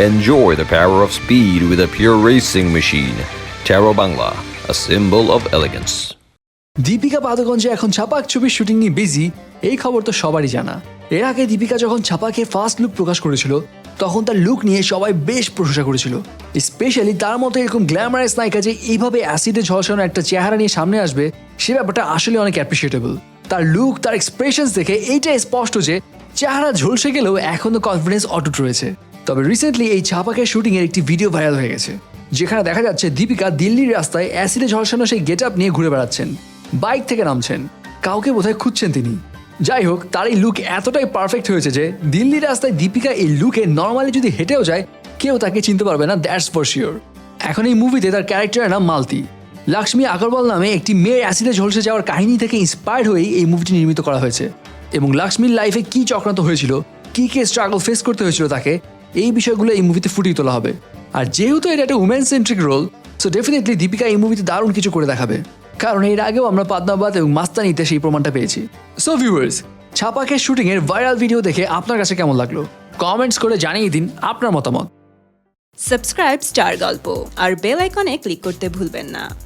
Enjoy the power of speed with a pure racing machine. Taro Bangla, a symbol of elegance. Deepika Padukone যে এখন ছাপাক ছবির shooting নিয়ে busy এই খবর তো সবারই জানা এর আগে দীপিকা যখন ছাপাকে ফার্স্ট লুক প্রকাশ করেছিল তখন তার লুক নিয়ে সবাই বেশ প্রশংসা করেছিল স্পেশালি তার মতো এরকম গ্ল্যামারাস নায়িকা যে এইভাবে অ্যাসিডে ঝলসানো একটা চেহারা নিয়ে সামনে আসবে সে ব্যাপারটা আসলে অনেক অ্যাপ্রিসিয়েটেবল তার লুক তার এক্সপ্রেশনস দেখে এইটা স্পষ্ট যে চেহারা ঝলসে গেলেও এখনও কনফিডেন্স অটুট রয়েছে তবে রিসেন্টলি এই ছাপাকের শুটিং এর একটি ভিডিও ভাইরাল হয়ে গেছে, যেখানে দেখা যাচ্ছে দীপিকা দিল্লির রাস্তায় অ্যাসিডে ঝলসানো সেই গেট আপ নিয়ে ঘুরে বেড়াচ্ছেন। বাইক থেকে নামছেন, কাউকে বোধহয় খুঁজছেন তিনি। যাই হোক তার এই লুক এতটাই পারফেক্ট হয়েছে যে দিল্লির রাস্তায় দীপিকা এই লুকে নর্মালি যদি হেঁটেও যায়, কেউ তাকে চিনতে পারবে না দ্যাটস ফর শিওর এখন এই মুভিতে তার ক্যারেক্টারের নাম মালতি। লক্ষ্মী আগরওয়াল নামে একটি মেয়ের অ্যাসিডে ঝলসে যাওয়ার কাহিনী থেকে ইন্সপায়ার্ড হয়েই এই মুভিটি নির্মিত করা হয়েছে। এবং লক্ষ্মীর লাইফে কি চক্রান্ত হয়েছিল, কি কি স্ট্রাগল ফেস করতে হয়েছিল তাকে এই বিষয়গুলো এই মুভিতে ফুটিয়ে তোলা হবে। আর যেহেতু এটা একটা women centric role so definitely Deepika এই মুভিতে দারুণ কিছু করে দেখাবে। কারণ এর আগেও আমরা পাদনাবাদ এবং মাস্তানিতে সেই প্রমাণটা পেয়েছি। সো ভিউয়ার্স ছাপাকের শুটিং এর ভাইরাল ভিডিও দেখে আপনার কাছে কেমন লাগল? কমেন্টস করে জানিয়ে দিন আপনার মতামত। সাবস্ক্রাইব স্টার গল্প আর বেল আইকনে ক্লিক করতে ভুলবেন না।